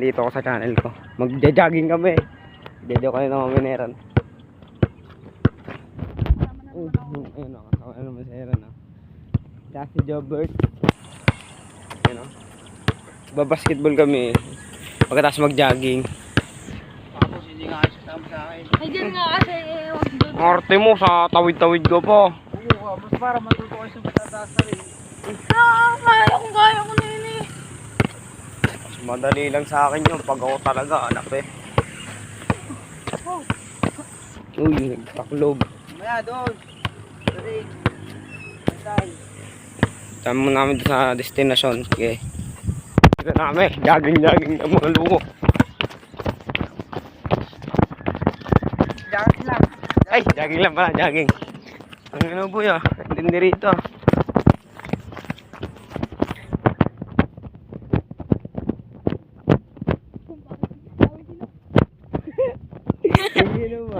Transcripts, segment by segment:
nandito ako sa channel ko. Magja-jogging kami. Video kayo ng mga mineran. Uh, ayun ako. Ako naman si Aaron. ah. Tsaka si Jobert. Ayun o. Babasketball kami. Pagkatapos mag-jogging. Tapos hindi nga sama sa akin. Ay, dyan nga kasi, eh. Arte mo sa tawid-tawid ko po. Oo, mas para matuto kayo sa matataas na rin. Ah, kaya kung kaya ko na yun eh. Madali lang sa akin yun pag ako talaga anak eh. Uy, nagtaklob. Mamaya doon. Tama mo namin sa destinasyon. Okay. Dito namin, jogging-jogging ng mga luko. Diyan lang. Ay, jogging lang pala, jogging. Ang ano po yun, hindi rito.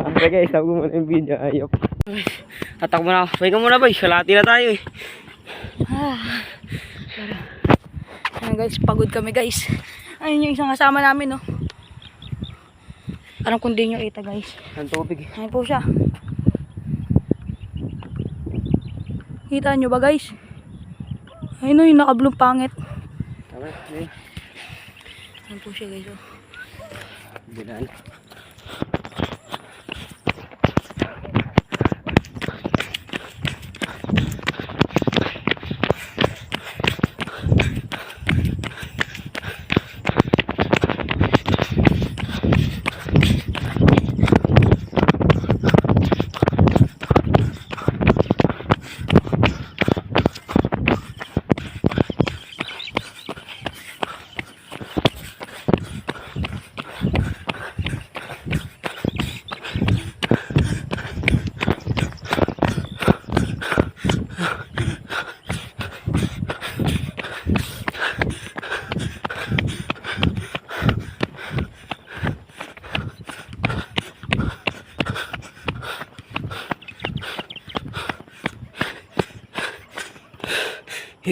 Naman. Sige, stop ko muna yung video. Ayop. Tatak mo na. Ka muna boy. Salati na tayo eh. Ayan guys, pagod kami guys. Ayun yung isang kasama namin, no. Parang kundi nyo kita guys. Ang tubig eh. Ayun po siya. Kita nyo ba guys? Ayun o, yung nakablong pangit. Tama, eh. Ayun po siya guys, oh. Bilan.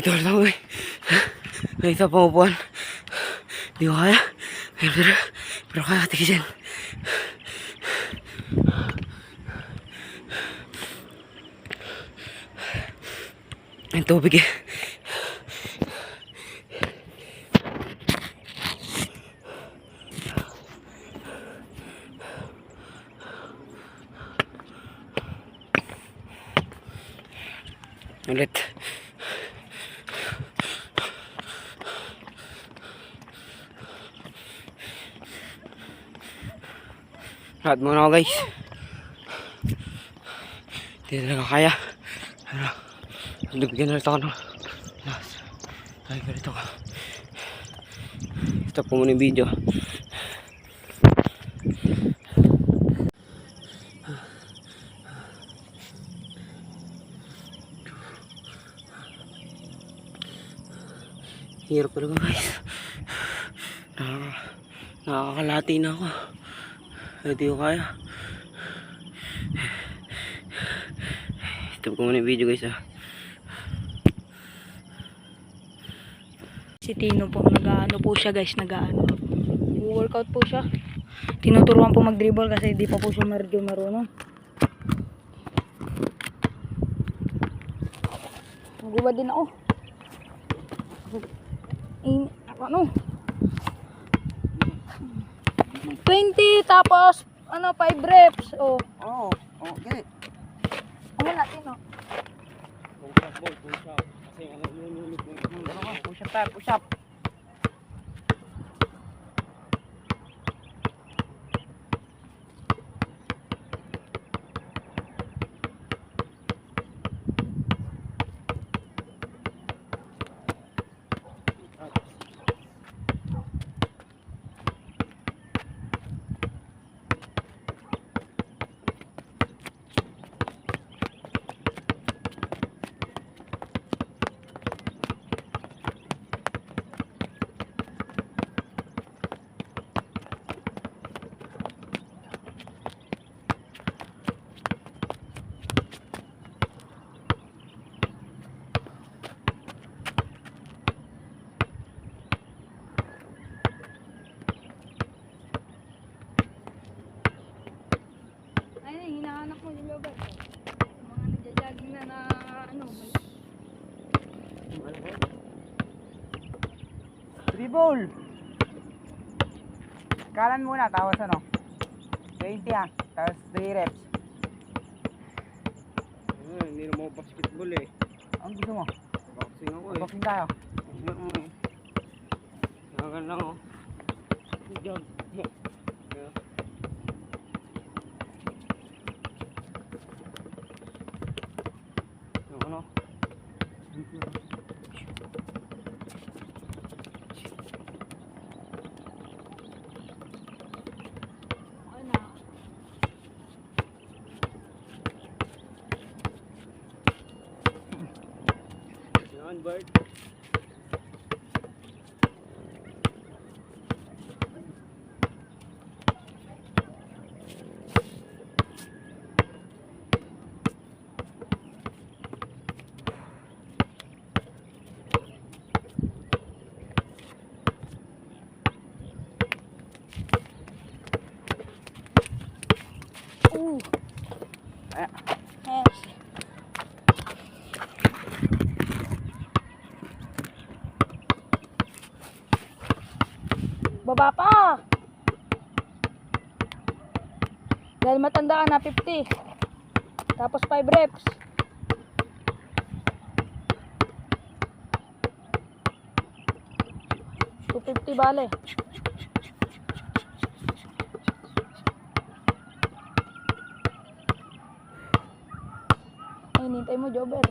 Ito na ako eh. Ito pa upuan. Di ko kaya. Pero, pero, pero kaya tigisin. Ang. Lahat muna ako guys. Hindi talaga kaya. Pero, nabigyan na ulit ako ng lakas. Ay, ko. Stop ko muna yung video. Hirap talaga guys. Nakaka nakakalati na ako. Hindi ko kaya. Stop ko muna yung video guys ah. Si Tino po, nag-ano po siya guys, nag-ano. Workout po siya. Tinuturuan po mag-dribble kasi hindi pa po siya medyo marunong. Nagubad din ako. Eh, ano? 20 tapos ano 5 reps. Oh, Oo. Oh, okay. ano natin oh. Ano Push up push up. Jobber. Dribble. Kalan muna, tapos ano? 20 ah. Tapos 3 reps. Ah, hindi na mo basketball eh. Ang gusto mo? Boxing ako eh. Boxing tayo. Boxing ako eh. Gangan lang oh. Jog. Yeah. Yung ano? Ano? Yan, Baba pa. Dahil matanda na 50. Tapos 5 reps. Two fifty bale. Ay, hinintay mo, Jobber.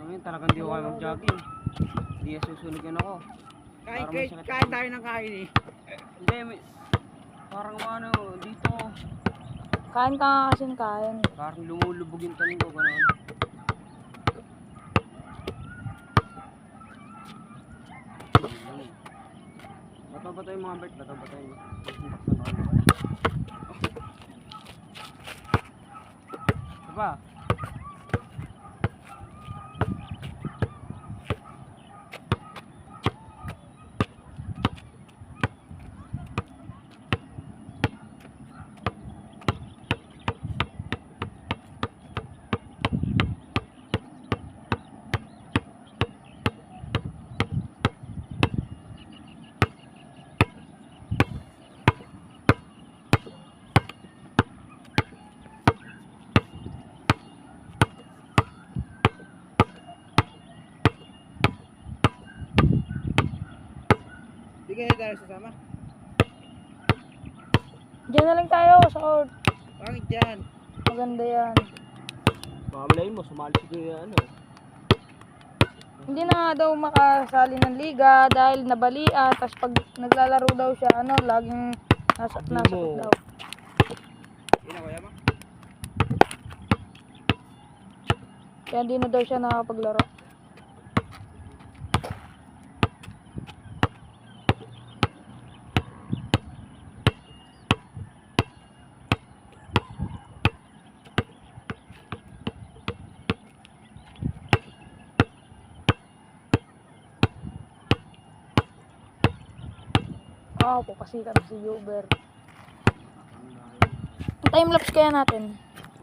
Ngayon talagang di ako kayo mag-jogging. Hindi na susunog yan ako. Kain, Parang kain, masakit kain ako. tayo ng kain eh. Hindi, may... Parang ano, dito. Kain ka nga kasing kain. Parang lumulubog yung tanin ko, gano'n. Bato ba tayo mga Bert? Bato ba tayo? Diba? Hindi kaya tayo sasama. Diyan na lang tayo sa court. Pangit dyan. Maganda yan. Mamalayin mo, sumali si Kuya ano. Hindi na nga daw makasali ng liga dahil nabalian. Tapos pag naglalaro daw siya, ano, laging nasa, nasa mo. daw. Ako yaman. Kaya hindi na daw siya nakapaglaro. Ah, po kasi kami si Uber. Time lapse kaya natin.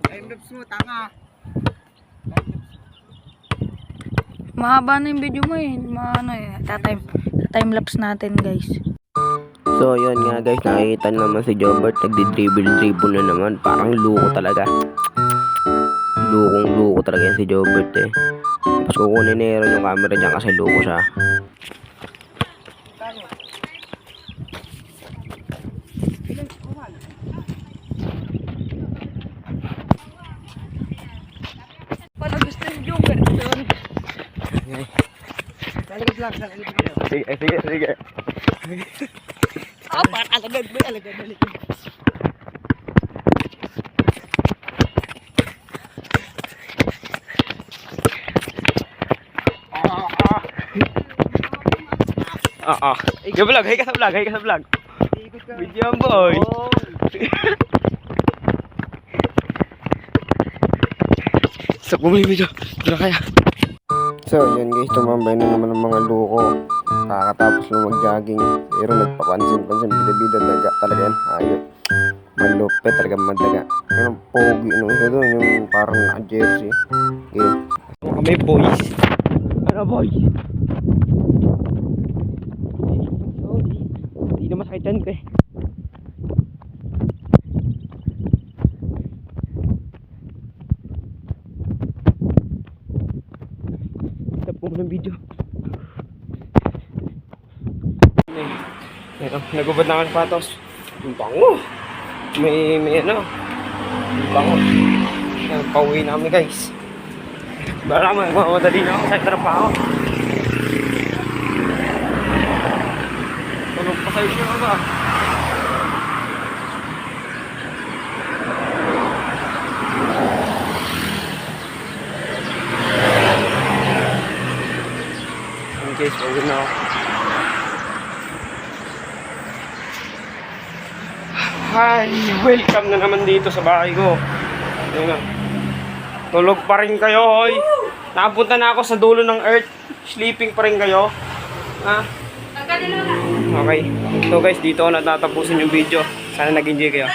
Time lapse mo, tanga. Mahaba na yung video mo eh. Ma ano eh. Tatime, time lapse natin guys. So yun nga guys, nakikita naman si Jobert nagdi-dribble-dribble na naman. Parang luko talaga. Lukong luko talaga yan si Jobert eh. Tapos kukunin ni Aaron yung camera dyan kasi luko siya. Tago. Ilan kumal? Pala gusto yung Joker doon. Sa likod lang, sa likod lang. Sige, sige, sige. Ah, parang alagad mo, alagad mo. Ah, ah. Hey, vlog, hey ka sa vlog, hey ka sa vlog. Ikot ka. Video yan, boy. Oh. So, bumili video. Ito na kaya. So, yun guys, tumambay na naman ng mga luko. Kakatapos lang mag-jogging. Pero nagpapansin-pansin, bida-bida daga talaga yan. Hayop. Malupit talaga madaga. Yung pogi nung isa doon, yung parang naka-jersey. Okay. Kami boys. Ano boys? Hindi na masakit yan ko eh. Stop ko muna ng video. Ayun, nagubad na ako ng patos. Ang bango. May, may ano. Ang bango. Yan, pauwi na kami guys. Bala mo, mamadali na ako sa trabaho. Tulog pa kayo siya ba? In case, pauwi na. Hi! Welcome na naman dito sa bahay ko. Ayun na. Tulog pa rin kayo, hoy. Nakapunta na ako sa dulo ng earth. Sleeping pa rin kayo. Ha? Okay. So guys, dito ako natatapusin yung video. Sana nag-enjoy kayo.